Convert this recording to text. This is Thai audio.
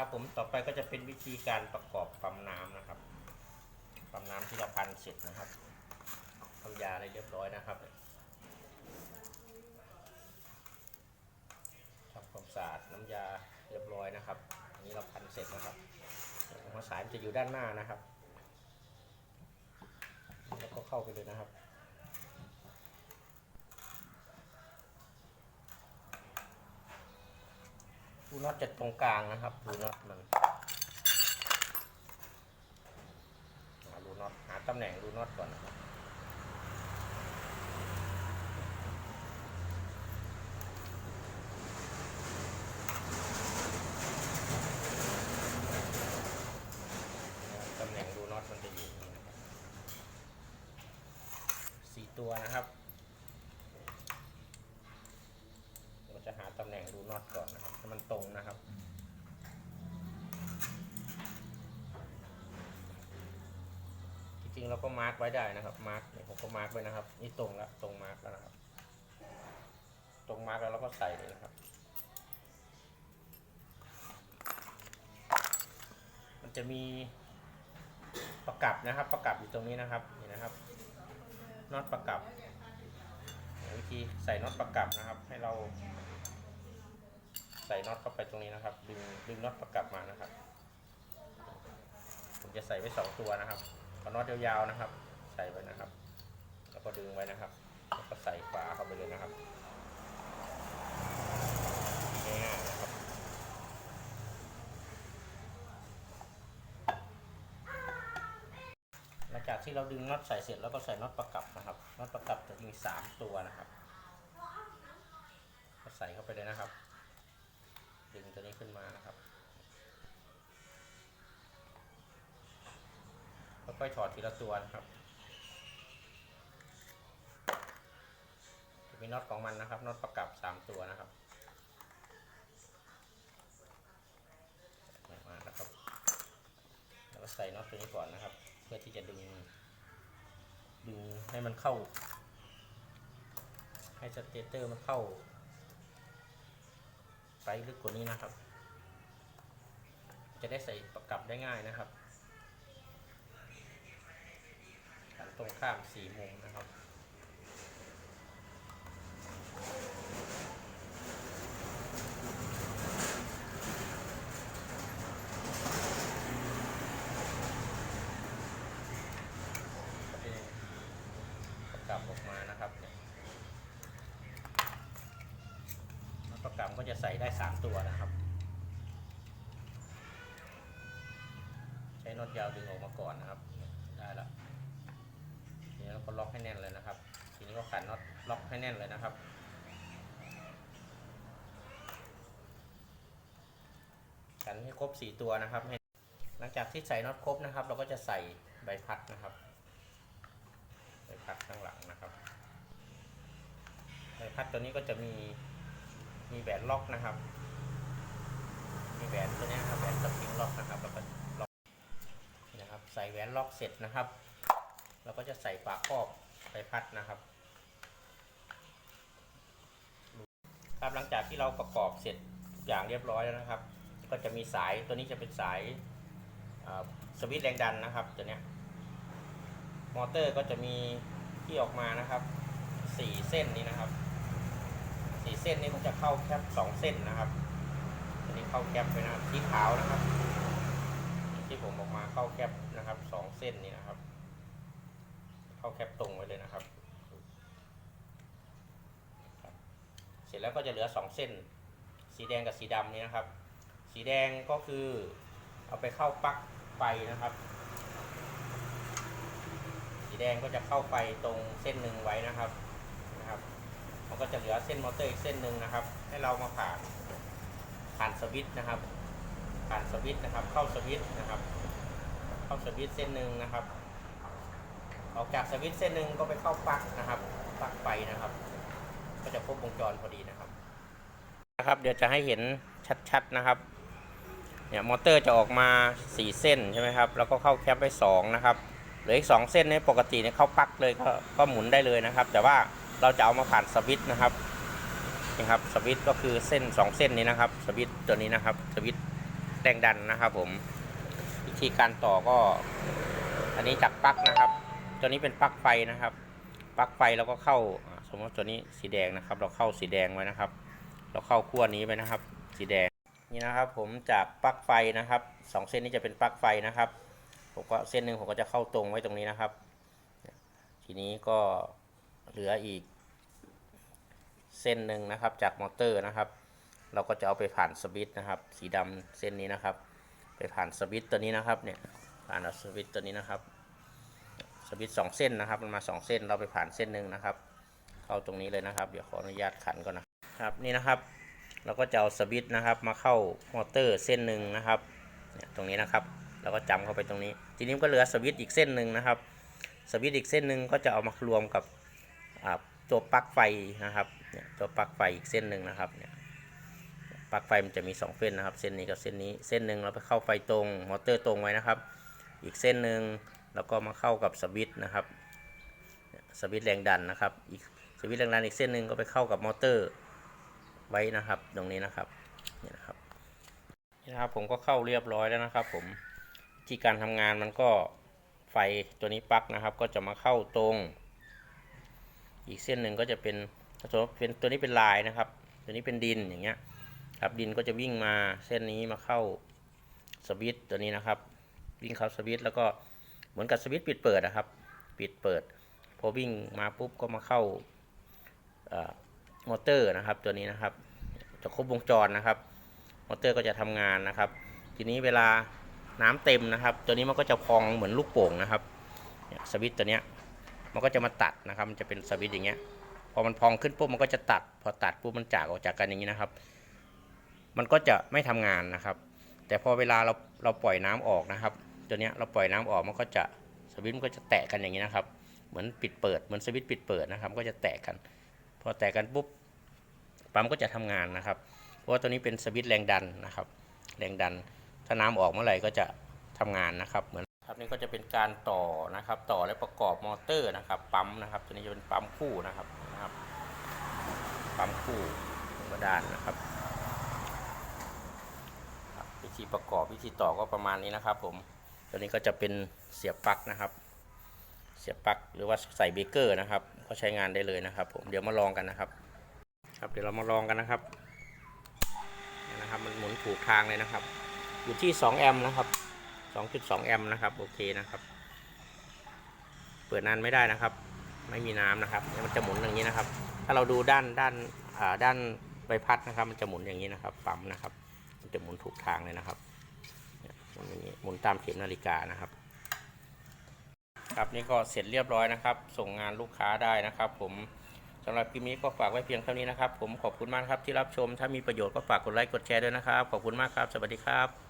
ครับผมต่อไปก็จะเป็นวิธีการประกอบปั๊มน้ำนะครับปั๊มน้ำที่เราพันเสร็จนะครับทำยาอะไรเรียบร้อยนะครับทำความสะอาดน้ำยาเรียบร้อยนะครับอันนี้เราพันเสร็จนะครับเดี๋ยวหัวสายมันจะอยู่ด้านหน้านะครับ แล้วก็เข้าไปเลยนะครับ รูน็อตจะตรงกลางนะครับรูน็อตมันหารูน็อตหาตำแหน่งรูน็อตก่อนนะครับตำแหน่งรูน็อตมันจะอยู่สี่ตัวนะครับ เราจะหาตำแหน่งรูน็อตก่อน มันตรงนะครับ จริงๆเราก็มาร์กไว้ได้นะครับ มาร์กเนี่ยผมก็มาร์กไว้นะครับ นี่ตรงแล้วตรงมาร์กแล้วนะครับ ตรงมาร์กแล้วเราก็ใส่เลยนะครับ มันจะมีประกับนะครับ ประกับอยู่ตรงนี้นะครับนี่นะครับน็อตประกับวิธีใส่น็อตประกับนะครับ ให้เรา ใส่น็อตเข้าไปตรงนี้นะครับ ดึงดึงน็อตประกับมานะครับ ผมจะใส่ไว้สองตัวนะครับเอาน็อตยาวๆนะครับ ใส่ไว้นะครับ แล้วก็ดึงไว้นะครับ แล้วก็ใส่ฝาเข้าไปเลยนะครับง่ายๆนะครับหลังจากที่เราดึงน็อตใส่เสร็จแล้วก็ใส่น็อตประกับนะครับน็อตประกับจะมีสามตัวนะครับ ก็ใส่เข้าไปเลยนะครับ ค่อยถอดทีละตัวนะครับจะมีน็อตของมันนะครับน็อตประกับสามตัวนะครับมานะครับแล้วก็ใส่น็อตตัวนี้ก่อนนะครับ เพื่อที่จะดึงดึงให้มันเข้า ให้สเตเตอร์มันเข้าไปลึกกว่านี้นะครับ จะได้ใส่ประกับได้ง่ายนะครับหัน ตรงข้ามสี่มุมนะครับประกับออกมานะครับเนี่ยแล้วประกับก็จะใส่ได้สามตัวนะครับใช้น็อตยาวดึงออกมาก่อนนะครับ ได้แล้ว ขันน็อตล็อกให้แน่นเลยนะครับ ขันให้ครบสี่ตัวนะครับ หลังจากที่ใส่น็อตครบนะครับ เราก็จะใส่ใบพัดนะครับ ใบพัดข้างหลังนะครับ ใบพัดตัวนี้ก็จะมีมีแหวนล็อกนะครับ มีแหวนตัวนี้นครับแหวนสปริงล็อกนะครับแล้วก็ล็อกนี่นะครับ ใส่แหวนล็อกเสร็จนะครับ เราก็จะใส่ฝาครอบใบพัดนะครับ ครับหลังจากที่เราประกอบเสร็จทุกอย่างเรียบร้อยแล้วนะครับ ก็จะมีสายตัวนี้จะเป็นสายสวิตช์แรงดันนะครับตัวเนี้ยมอเตอร์ก็จะมีที่ออกมานะครับสี่เส้นนี้นะครับสี่เส้นนี้มันจะเข้าแคปสองเส้นนะครับอันนี้เข้าแคปไปนะครับสีขาวนะครับ ที่ผมออกมาเข้าแคปนะครับสองเส้นนี้นะครับ เข้าแคปตรงไว้เลยนะครับ เส ร็จแล้วก็จะเหลือสองเส้น สีแดงกับสีดำนี้นะครับ สีแดงก็คือเอาไปเข้าปลั๊กไฟนะครับ สีแดงก็จะเข้าไฟตรงเส้นหนึ่งไว้นะครับนะครับมันก็จะเหลือเส้นมอเตอร์อีกเส้นหนึ่งนะครับ ให้เรามาผ่านผ่านสวิตช์นะครับ ผ่านสวิตช์นะครับ เข้าสวิตช์นะครับ เข้าสวิตช์เส้นหนึ่งนะครับ ออกจากสวิตช์เส้นหนึ่งก็ไปเข้าปลั๊กนะครับปลั๊กไฟนะครับ ก็จะครบวงจรพอดีนะครับนะครับ เดี๋ยวจะให้เห็นชัดๆนะครับเนี่ยมอเตอร์จะออกมา 4 เส้นใช่ไหมครับแล้วก็เข้าแคปไป2นะครับเหลืออีก 2 เส้นนี้ปกติเนี่ยเข้าปลั๊กเลยก็ก็หมุนได้เลยนะครับ แต่ว่าเราจะเอามาผ่านสวิตช์นะครับนี่ครับสวิตช์ก็คือเส้น 2 เส้นนี้นะครับสวิตช์ตัวนี้นะครับสวิตช์แรงดันนะครับผมวิธีการต่อก็ อันนี้จากปลั๊กนะครับ ตัวนี้เป็นปลั๊กไฟนะครับปลั๊กไฟเราก็เข้า สมมติตัวนี้สีแดงนะครับ เราเข้าสีแดงไว้นะครับ เราเข้าขั้วนี้ไปนะครับ สีแดงนี่นะครับผมจากปลั๊กไฟนะครับสองเส้นนี้จะเป็นปลั๊กไฟนะครับผมก็เส้นหนึ่งผมก็จะเข้าตรงไว้ตรงนี้นะครับ ทีนี้ก็เหลืออีก เส้นหนึ่งนะครับจากมอเตอร์นะครับ เราก็จะเอาไปผ่านสวิตช์นะครับ สีดำเส้นนี้นะครับ ไปผ่านสวิตช์ตัวนี้นะครับเนี่ยผ่านเอาสวิตช์ตัวนี้นะครับสวิตช์สองเส้นนะครับ มันมาสองเส้นเราไปผ่านเส้นหนึ่งนะครับ เข้าตรงนี้เลยนะครับ เดี๋ยวขออนุญาตขันก่อนนะครับนี่นะครับเราก็จะเอาสวิตช์นะครับ มาเข้ามอเตอร์เส้นหนึ่งนะครับเนี่ยตรงนี้นะครับเราก็จำเข้าไปตรงนี้ ทีนี้ก็เหลือสวิตช์อีกเส้นหนึ่งนะครับ สวิตช์อีกเส้นหนึ่งก็จะเอามารวมกับอ่าตัวปลั๊กไฟนะครับเนี่ยตัวปลั๊กไฟอีกเส้นหนึ่งนะครับเนี่ยปลั๊กไฟมันจะมีสองเส้นนะครับ เส้นนี้กับเส้นนี้เส้นหนึ่งเราไปเข้าไฟตรงมอเตอร์ตรงไว้นะครับ อีกเส้นหนึ่งแล้วก็มาเข้ากับสวิตช์นะครับสวิตช์แรงดันนะครับ อีก สวิตช์แรงดันอีกเส้นหนึ่งก็ไปเข้ากับมอเตอร์ไว้นะครับ ตรงนี้นะครับนี่นะครับนี่นะครับผมก็เข้าเรียบร้อยแล้วนะครับ ผมวิธีการทำงานมันก็ไฟตัวนี้ปลั๊กนะครับ ก็จะมาเข้าตรง อีกเส้นหนึ่งก็จะเป็นถ้าสมมติเป็นตัวนี้เป็นลายนะครับ ตัวนี้เป็นดินอย่างเงี้ยครับดินก็จะวิ่งมาเส้นนี้มาเข้าสวิตช์ตัวนี้นะครับ วิ่งเข้าสวิตช์แล้วก็เหมือนกับสวิตช์ปิดเปิดนะครับ ปิดเปิด พอวิ่งมาปุ๊บก็มาเข้า มอเตอร์นะครับตัวนี้นะครับ จะครบวงจรนะครับ มอเตอร์ก็จะทำงานนะครับ ทีนี้เวลาน้ำเต็มนะครับ ตัวนี้มันก็จะพองเหมือนลูกโป่งนะครับสวิตตัวเนี้ยมันก็จะมาตัดนะครับ มันจะเป็นสวิตอย่างเงี้ย พอมันพองขึ้นปุ๊บมันก็จะตัด พอตัดปุ๊บมันจากออกจากกันอย่างนี้นะครับ มันก็จะไม่ทำงานนะครับ แต่พอเวลาเราเราปล่อยน้ำออกนะครับ ตัวเนี้ยเราปล่อยน้ำออกมันก็จะสวิตมันก็จะแตะกันอย่างนี้นะครับ เหมือนปิดเปิด เหมือนสวิตปิดเปิดนะครับ ก็จะแตะกัน อแตะกันปุ๊บปั๊มก็จะทำงานนะครับ เพราะว่าตัวนี้เป็นสวิตช์แรงดันนะครับ แรงดัน ถ้าน้ำออกเมื่อไหร่ก็จะทำงานนะครับ เหมือนครับนี่ก็จะเป็นการต่อนะครับ ต่อและประกอบมอเตอร์นะครับ ปั๊มนะครับ ตัวนี้จะเป็นปั๊มคู่นะครับนะครับ ปั๊มคู่ธรรมดานนะครับวิธีประกอบวิธีต่อก็ประมาณนี้นะครับ ผม ตัวนี้ก็จะเป็นเสียบปลั๊กนะครับ เสียบปลั๊กหรือว่าใส่เบเกอร์นะครับ ก็ใช้งานได้เลยนะครับ ผมเดี๋ยวมาลองกันนะครับ ครับเดี๋ยวเรามาลองกันนะครับนี่นะครับมันหมุนถูกทางเลยนะครับ อยู่ที่ 2 แอมป์นะครับ 2.2 แอมป์นะครับ โอเคนะครับ เปิดนานไม่ได้นะครับ ไม่มีน้ำนะครับ มันจะหมุนอย่างนี้นะครับ ถ้าเราดูด้านด้านอ่าด้านใบพัดนะครับ มันจะหมุนอย่างนี้นะครับ ปั๊มนะครับ มันจะหมุนถูกทางเลยนะครับนี่ยหมุนอย่างนี้หมุนตามเข็มนาฬิกานะครับ ครับนี่ก็เสร็จเรียบร้อยนะครับ ส่งงานลูกค้าได้นะครับ ผมสำหรับคลิปนี้ก็ฝากไว้เพียงเท่านี้นะครับ ผมขอบคุณมากครับที่รับชม ถ้ามีประโยชน์ก็ฝากกดไลค์กดแชร์ด้วยนะครับ ขอบคุณมากครับ สวัสดีครับ